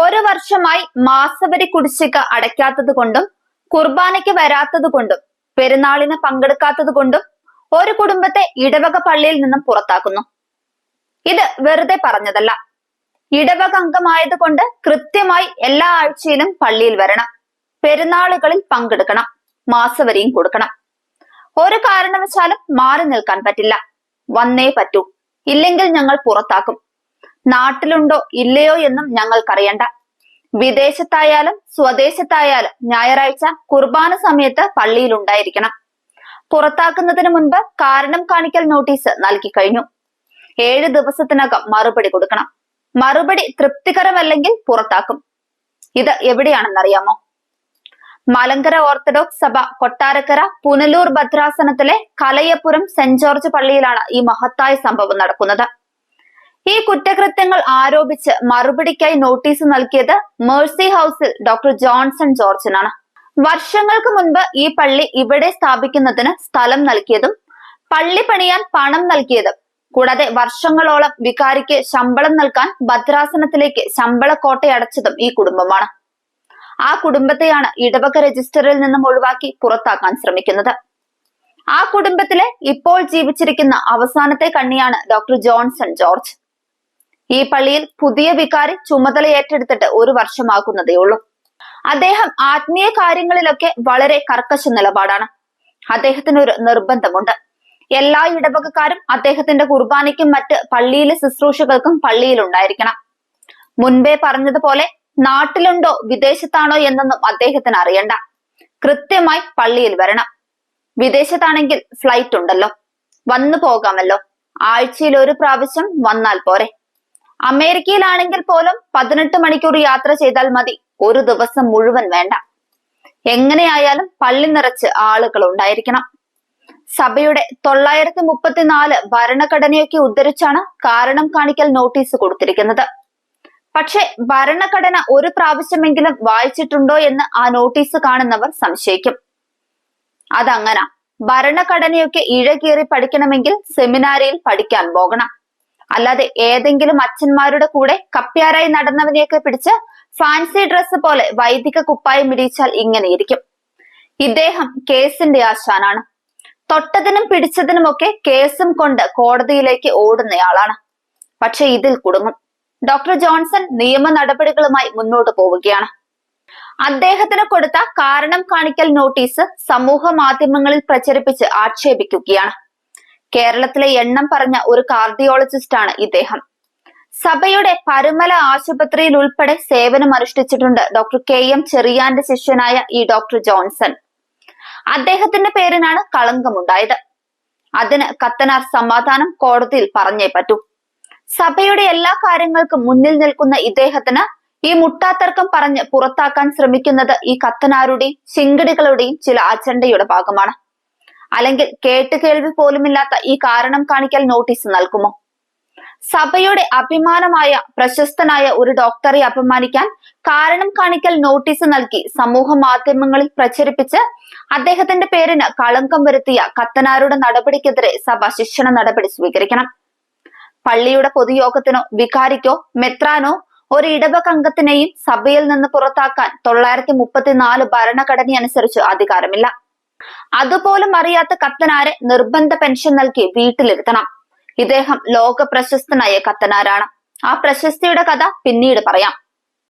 ഒരു വർഷമായി മാസവരി കുടിശ്ശിക അടയ്ക്കാത്തത് കൊണ്ടും കുർബാനയ്ക്ക് വരാത്തത് കൊണ്ടും പെരുന്നാളിന് പങ്കെടുക്കാത്തത് കൊണ്ടും ഒരു കുടുംബത്തെ ഇടവക പള്ളിയിൽ നിന്നും പുറത്താക്കുന്നു. ഇത് വെറുതെ പറഞ്ഞതല്ല. ഇടവക അംഗമായത് കൊണ്ട് കൃത്യമായി എല്ലാ ആഴ്ചയിലും പള്ളിയിൽ വരണം. പെരുന്നാളുകളിൽ പങ്കെടുക്കണം. മാസവരിയും കൊടുക്കണം. ഒരു കാരണവശാലും മാറി നിൽക്കാൻ പറ്റില്ല. വന്നേ പറ്റൂ. ഇല്ലെങ്കിൽ ഞങ്ങൾ പുറത്താക്കും. നാട്ടിലുണ്ടോ ഇല്ലയോ എന്നും ഞങ്ങൾക്കറിയണ്ട. വിദേശത്തായാലും സ്വദേശത്തായാലും ഞായറാഴ്ച കുർബാന സമയത്ത് പള്ളിയിൽ ഉണ്ടായിരിക്കണം പുറത്താക്കുന്നതിന് മുൻപ് കാരണം കാണിക്കൽ നോട്ടീസ് നൽകി കഴിഞ്ഞു. ഏഴ് ദിവസത്തിനകം മറുപടി കൊടുക്കണം. മറുപടി തൃപ്തികരമല്ലെങ്കിൽ പുറത്താക്കും. ഇത് എവിടെയാണെന്നറിയാമോ? മലങ്കര ഓർത്തഡോക്സ് സഭ കൊട്ടാരക്കര പുനലൂർ ഭദ്രാസനത്തിലെ കലയപ്പുരം സെന്റ് ജോർജ് പള്ളിയിലാണ് ഈ മഹത്തായ സംഭവം നടക്കുന്നത്. ഈ കുറ്റകൃത്യങ്ങൾ ആരോപിച്ച് മറുപടിക്കായി നോട്ടീസ് നൽകിയത് മേഴ്സി ഹൗസിൽ ഡോക്ടർ ജോൺസൺ ജോർജിനാണ്. വർഷങ്ങൾക്ക് മുൻപ് ഈ പള്ളി ഇവിടെ സ്ഥാപിക്കുന്നതിന് സ്ഥലം നൽകിയതും പള്ളി പണിയാൻ പണം നൽകിയതും കൂടാതെ വർഷങ്ങളോളം വികാരിക്ക് ശമ്പളം നൽകാൻ ഭദ്രാസനത്തിലേക്ക് ശമ്പള കോട്ടയടച്ചതും ഈ കുടുംബമാണ്. ആ കുടുംബത്തെയാണ് ഇടവക രജിസ്റ്ററിൽ നിന്നും ഒഴിവാക്കി പുറത്താക്കാൻ ശ്രമിക്കുന്നത്. ആ കുടുംബത്തിലെ ഇപ്പോൾ ജീവിച്ചിരിക്കുന്ന അവസാനത്തെ കണ്ണിയാണ് ഡോക്ടർ ജോൺസൺ ജോർജ്. ഈ പള്ളിയിൽ പുതിയ വികാരി ചുമതല ഏറ്റെടുത്തിട്ട് ഒരു വർഷമാകുന്നതേ ഉള്ളൂ. അദ്ദേഹം ആത്മീയ കാര്യങ്ങളിലൊക്കെ വളരെ കർക്കശ നിലപാടാണ്. അദ്ദേഹത്തിന് ഒരു നിർബന്ധമുണ്ട്. എല്ലാ ഇടവകക്കാരും അദ്ദേഹത്തിന്റെ കുർബാനയ്ക്കും മറ്റ് പള്ളിയിലെ ശുശ്രൂഷകൾക്കും പള്ളിയിൽ ഉണ്ടായിരിക്കണം. മുൻപേ പറഞ്ഞതുപോലെ നാട്ടിലുണ്ടോ വിദേശത്താണോ എന്നൊന്നും അദ്ദേഹത്തിന് അറിയണ്ട. കൃത്യമായി പള്ളിയിൽ വരണം. വിദേശത്താണെങ്കിൽ ഫ്ലൈറ്റ് ഉണ്ടല്ലോ. വന്നു പോകാമല്ലോ. ആഴ്ചയിൽ ഒരു പ്രാവശ്യം വന്നാൽ പോരെ. അമേരിക്കയിലാണെങ്കിൽ പോലും പതിനെട്ട് മണിക്കൂർ യാത്ര ചെയ്താൽ മതി. ഒരു ദിവസം മുഴുവൻ വേണ്ട. എങ്ങനെയായാലും പള്ളി നിറച്ച് ആളുകൾ ഉണ്ടായിരിക്കണം. സഭയുടെ തൊള്ളായിരത്തി മുപ്പത്തിനാല് ഭരണഘടനയൊക്കെ ഉദ്ധരിച്ചാണ് കാരണം കാണിക്കൽ നോട്ടീസ് കൊടുത്തിരിക്കുന്നത്. പക്ഷെ ഭരണഘടന ഒരു പ്രാവശ്യമെങ്കിലും വായിച്ചിട്ടുണ്ടോ എന്ന് ആ നോട്ടീസ് കാണുന്നവർ സംശയിക്കും. അതങ്ങനെ. ഭരണഘടനയൊക്കെ ഇഴകീറി പഠിക്കണമെങ്കിൽ സെമിനാരിയിൽ പഠിക്കാൻ പോകണം. അല്ലാതെ ഏതെങ്കിലും അച്ഛന്മാരുടെ കൂടെ കപ്പ്യാരായി നടന്നവനെയൊക്കെ പിടിച്ച് ഫാൻസി ഡ്രസ്സ് പോലെ വൈദിക കുപ്പായം ഇടിച്ചാൽ ഇങ്ങനെയിരിക്കും ഇദ്ദേഹം കേസിന്റെ ആശാനാണ്. തൊട്ടതിനും പിടിച്ചതിനുമൊക്കെ കേസും കൊണ്ട് കോടതിയിലേക്ക് ഓടുന്നയാളാണ്. പക്ഷെ ഇതിൽ കുടുങ്ങും. ഡോക്ടർ ജോൺസൺ നിയമ നടപടികളുമായി മുന്നോട്ട് പോവുകയാണ്. അദ്ദേഹത്തിന് കൊടുത്ത കാരണം കാണിക്കൽ നോട്ടീസ് സമൂഹ മാധ്യമങ്ങളിൽ പ്രചരിപ്പിച്ച് ആക്ഷേപിക്കുകയാണ്. കേരളത്തിലെ എണ്ണം പറഞ്ഞ ഒരു കാർഡിയോളജിസ്റ്റ് ആണ് ഇദ്ദേഹം. സഭയുടെ പരുമല ആശുപത്രിയിൽ ഉൾപ്പെടെ സേവനം അനുഷ്ഠിച്ചിട്ടുണ്ട് ഡോക്ടർ കെ എം ചെറിയാന്റെ ശിഷ്യനായ ഈ ഡോക്ടർ ജോൺസൺ. അദ്ദേഹത്തിന്റെ പേരിനാണ് കളങ്കമുണ്ടായത് അതിന് കത്തനാർ സമാധാനം കോടതിയിൽ പറഞ്ഞേ പറ്റൂ. സഭയുടെ എല്ലാ കാര്യങ്ങൾക്കും മുന്നിൽ നിൽക്കുന്ന ഇദ്ദേഹത്തിന് ഈ മുട്ടാത്തർക്കം പറഞ്ഞ് പുറത്താക്കാൻ ശ്രമിക്കുന്നത് ഈ കത്തനാരുടെയും ചിങ്കടികളുടെയും ചില അജണ്ടയുടെ ഭാഗമാണ്. അല്ലെങ്കിൽ കേട്ട് കേൾവി പോലുമില്ലാത്ത ഈ കാരണം കാണിക്കൽ നോട്ടീസ് നൽകുമോ? സഭയുടെ അഭിമാനമായ പ്രശസ്തനായ ഒരു ഡോക്ടറെ അപമാനിക്കാൻ കാരണം കാണിക്കൽ നോട്ടീസ് നൽകി സമൂഹ മാധ്യമങ്ങളിൽ പ്രചരിപ്പിച്ച് അദ്ദേഹത്തിന്റെ പേരിന് കളങ്കം വരുത്തിയ കത്തനാരുടെ നടപടിക്കെതിരെ സഭ ശിക്ഷണ നടപടി സ്വീകരിക്കണം. പള്ളിയുടെ പൊതുയോഗത്തിനോ വികാരിക്കോ മെത്രാനോ ഒരു ഇടവക അംഗത്തിനെയും സഭയിൽ നിന്ന് പുറത്താക്കാൻ തൊള്ളായിരത്തി മുപ്പത്തിനാല് ഭരണഘടന അനുസരിച്ച് അധികാരമില്ല. അതുപോലും അറിയാത്ത കത്തനാരെ നിർബന്ധ പെൻഷൻ നൽകി വീട്ടിലിരുത്തണം. ഇദ്ദേഹം ലോക പ്രശസ്തനായ കത്തനാരാണ്. ആ പ്രശസ്തിയുടെ കഥ പിന്നീട് പറയാം.